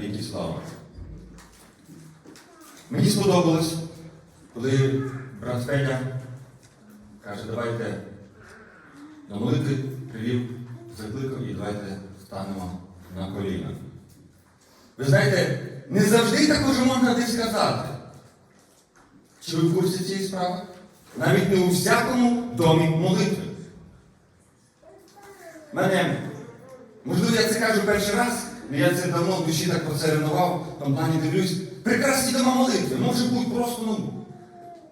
віки слава. Мені сподобалось, коли брат Федя каже, давайте на молитві привів, закликав і давайте станемо на коліна. Ви знаєте, не завжди так уже можна десь сказати. Чи ви в курсі цієї справи? Навіть не у всякому домі молитви. Мене, можливо, я це кажу перший раз, я це давно в душі так поцеренував, там плані дивлюсь. Прекрасні дома молитви, може бути просто, ну,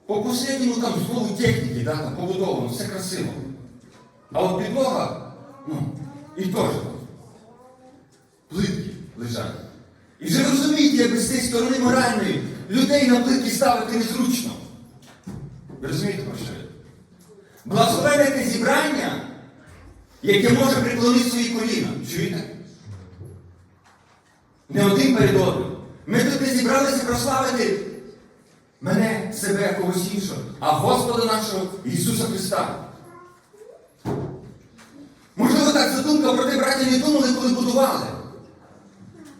по последньому там слову техніки, да, там побудовано, все красиво. А от підлога, ну, і теж. Плитки лежать. І вже розумієте, як з цієї сторони моральної людей на плитки ставити незручно. Ви розумієте, про що? Благословенне зібрання, яке може приклонити свої коліна. Чуєте? Не один перед одним. Ми тут не зібралися прославити мене, себе, когось іншого, а Господа нашого Ісуса Христа. Можливо, так задумка про те, браття, не думали, коли будували.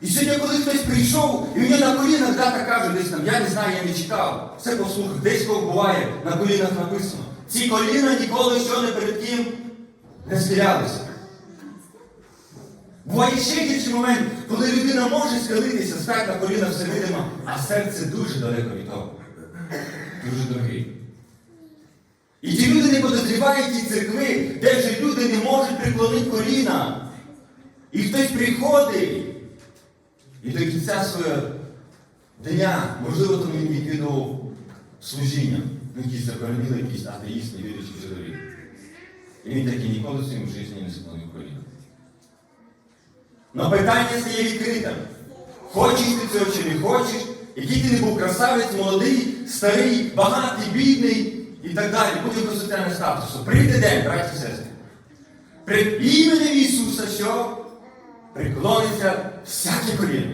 І сьогодні, коли хтось прийшов, і мені на колінах дата каже, десь там, я не знаю, я не читав. Все послухав, десь кого буває, на колінах написано. Ці коліна ніколи що не перед ким не схилялися. Буває ще гірший момент, коли людина може схилитися, стати на колінах все видимо, а серце дуже далеко від того. Дуже дорогий. І ті люди не подозрівають ті церкви, де вже люди не можуть приклонити коліна. І хтось приходить і до кінця свого дня, можливо, там він відвідував служіння, ну якісь закореніли, якісь атеїсти, вірячі жидові. І він таки ніколи в своєму житті не склонив коліна. Но питання стає відкритим. Хочеш ти цього чи не хочеш, який ти не був красавець, молодий, старий, багатий, бідний і так далі, будь-якого соціального статусу. Прийде день, браті і сестри. При імені Ісуса, що приклониться всяке коліно,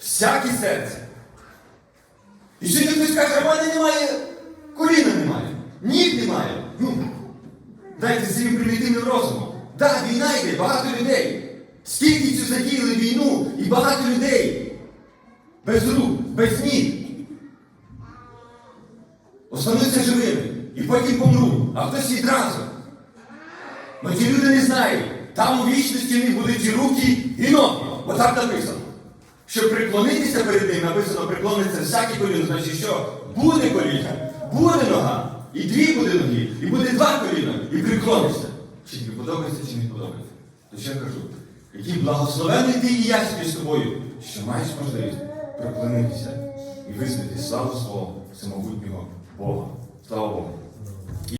всяке серце. І сьогодні хтось каже, в мене немає, коліна немає, ніг немає. Ну, дайте своїм примітивним розумом. Так, війна йде, багато людей. Скільки цю задіяли війну і багато людей без рук, без ніг. Остануться живими і потім помруть, а хтось відразу. Но ті люди не знають, там у вічності них будуть і руки, і ноги. Отак написано. Щоб приклонитися перед ним, написано, приклониться всяке коліно, значить що? Буде коліна, буде нога, і дві буде ноги, і буде два коліна, і приклонишся. Чи тобі подобається, чи не подобається. То я кажу? Який благословений ти і я собі з тобою, що маєш можливість проклонитися і визнати славу свого всемогутнього Бога. Слава Богу.